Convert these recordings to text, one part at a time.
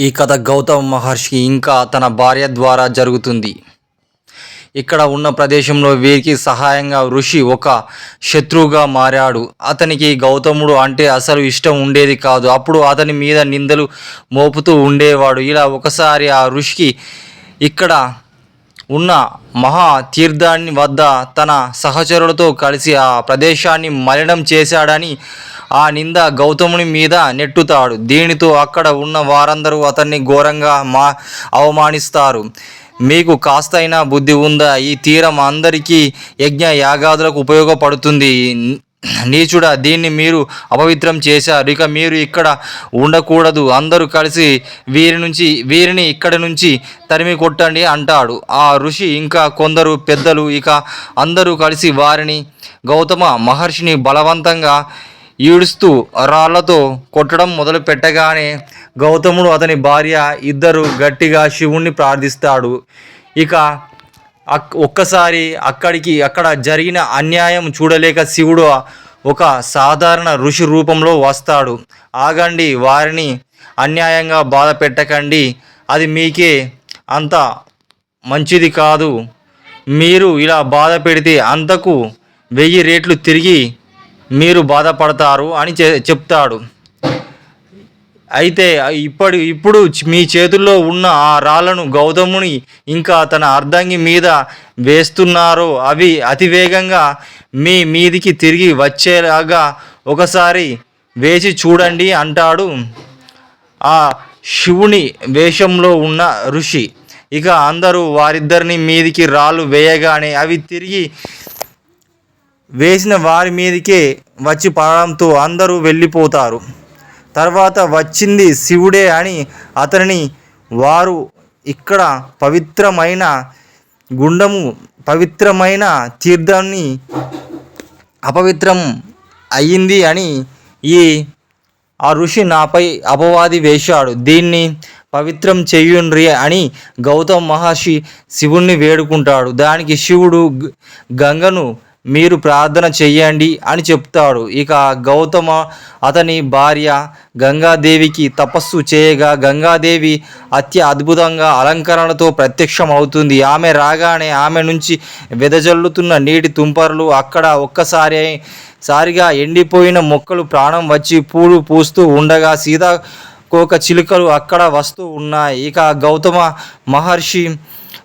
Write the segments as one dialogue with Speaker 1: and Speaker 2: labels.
Speaker 1: ఈ కథ గౌతమ మహర్షికి ఇంకా తన భార్య ద్వారా జరుగుతుంది. ఇక్కడ ఉన్న ప్రదేశంలో వీరికి సహాయంగా ఋషి ఒక శత్రువుగా మారాడు. అతనికి గౌతముడు అంటే అసలు ఇష్టం ఉండేది కాదు. అప్పుడు అతని మీద నిందలు మోపుతూ ఉండేవాడు. ఇలా ఒకసారి ఆ ఋషికి ఇక్కడ ఉన్న మహా తీర్థాన్ని వద్ద తన సహచరులతో కలిసి ఆ ప్రదేశాన్ని మలినం చేశాడని ఆ నింద గౌతముని మీద నెట్టుతాడు. దీనితో అక్కడ ఉన్న వారందరూ అతన్ని ఘోరంగా మా అవమానిస్తారు. మీకు కాస్తైనా బుద్ధి ఉందా? ఈ తీరం అందరికీ యజ్ఞ యాగాదులకు ఉపయోగపడుతుంది. నీచుడా దీన్ని మీరు అపవిత్రం చేశారు. ఇక మీరు ఇక్కడ ఉండకూడదు. అందరూ కలిసి వీరి నుంచి వీరిని ఇక్కడి నుంచి తరిమి కొట్టండి అంటాడు. ఆ ఋషి ఇంకా కొందరు పెద్దలు ఇక అందరూ కలిసి వారిని గౌతమ మహర్షిని బలవంతంగా ఈడుస్తూ రాళ్ళతో కొట్టడం మొదలు పెట్టగానే గౌతముడు అతని భార్య ఇద్దరు గట్టిగా శివుణ్ణి ప్రార్థిస్తాడు. ఇక అక్ ఒక్కసారి అక్కడికి అక్కడ జరిగిన అన్యాయం చూడలేక శివుడు ఒక సాధారణ ఋషి రూపంలో వస్తాడు. ఆగండి వారిని అన్యాయంగా బాధ పెట్టకండి. అది మీకే అంత మంచిది కాదు. మీరు ఇలా బాధ పెడితే అంతకు వెయ్యి రేట్లు తిరిగి మీరు బాధపడతారు అని చె చెప్తాడు. అయితే ఇప్పటి ఇప్పుడు మీ చేతుల్లో ఉన్న ఆ రాళ్ళను గౌతముని ఇంకా తన అర్ధంగి మీద వేస్తున్నారో అవి అతివేగంగా మీ మీదికి తిరిగి వచ్చేలాగా ఒకసారి వేసి చూడండి అంటాడు ఆ శివుని వేషంలో ఉన్న ఋషి. ఇక అందరూ వారిద్దరిని మీదికి రాళ్ళు వేయగానే అవి తిరిగి వేసిన వారి మీదకే వచ్చి పడడంతో అందరూ వెళ్ళిపోతారు. తర్వాత వచ్చింది శివుడే అని అతనిని వారు ఇక్కడ పవిత్రమైన గుండము పవిత్రమైన తీర్థాన్ని అపవిత్రం అయ్యింది అని ఈ ఆ ఋషి నాపై అపవాది వేశాడు. దీన్ని పవిత్రం చెయ్యుండ్రి అని గౌతమ్ మహర్షి శివుణ్ణి వేడుకుంటాడు. దానికి శివుడు గంగను మీరు ప్రార్థన చెయ్యండి అని చెప్తాడు. ఇక గౌతమ అతని భార్య గంగాదేవికి తపస్సు చేయగా గంగాదేవి అత్య అద్భుతంగా అలంకరణతో ప్రత్యక్షం అవుతుంది ఆమె రాగానే ఆమె నుంచి వెదజల్లుతున్న నీటి తుంపర్లు అక్కడ ఒక్కసారి సారిగా ఎండిపోయిన మొక్కలు ప్రాణం వచ్చి పూలు పూస్తూ ఉండగా సీతా కోక చిలుకలు అక్కడ వస్తూ ఉన్నాయి. ఇక గౌతమ మహర్షి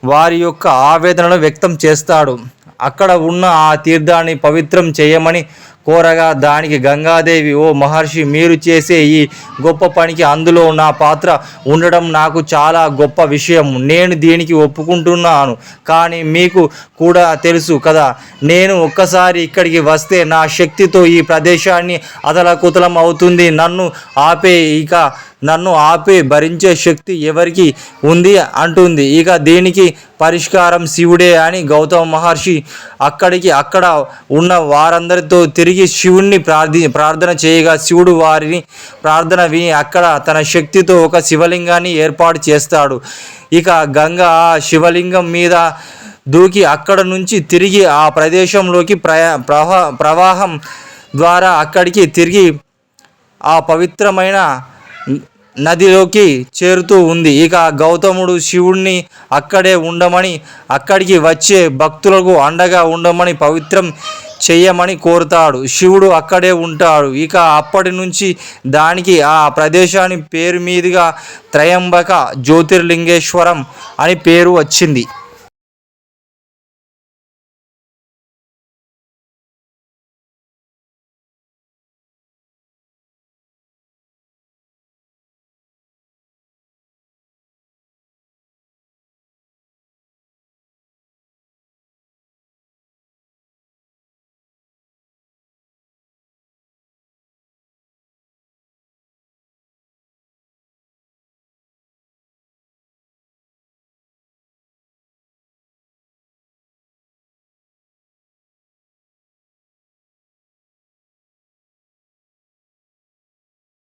Speaker 1: వారి యొక్క ఆవేదనను వ్యక్తం చేస్తాడు. అక్కడ ఉన్న ఆ తీర్థాన్ని పవిత్రం చేయమని కోరగా దానికి గంగాదేవి ఓ మహర్షి మీరు చేసే ఈ గొప్ప పనికి అందులో నా పాత్ర ఉండడం నాకు చాలా గొప్ప విషయం. నేను దీనికి ఒప్పుకుంటున్నాను కానీ మీకు కూడా తెలుసు కదా నేను ఒక్కసారి ఇక్కడికి వస్తే నా శక్తితో ఈ ప్రదేశాన్ని అతలకుతలం అవుతుంది. నన్ను ఆపే ఇక నన్ను ఆపి భరించే శక్తి ఎవరికి ఉంది అంటుంది. ఇక దీనికి పరిష్కారం శివుడే అని గౌతమ మహర్షి అక్కడికి అక్కడ ఉన్న వారందరితో తిరిగి శివుణ్ణి ప్రార్థి ప్రార్థన చేయగా శివుడు వారిని ప్రార్థన విని అక్కడ తన శక్తితో ఒక శివలింగాన్ని ఏర్పాటు చేస్తాడు. ఇక గంగ ఆ శివలింగం మీద దూకి అక్కడ నుంచి తిరిగి ఆ ప్రదేశంలోకి ప్రయా ప్రవా ప్రవాహం ద్వారా అక్కడికి తిరిగి ఆ పవిత్రమైన నదిలోకి చేరుతూ ఉంది. ఇక గౌతముడు శివుణ్ణి అక్కడే ఉండమని అక్కడికి వచ్చే భక్తులకు అండగా ఉండమని పవిత్రం చెయ్యమని కోరుతాడు. శివుడు అక్కడే ఉంటాడు. ఇక అప్పటి నుంచి దానికి ఆ ప్రదేశాన్ని పేరు మీదుగా త్రయంబక జ్యోతిర్లింగేశ్వరం అని పేరు వచ్చింది.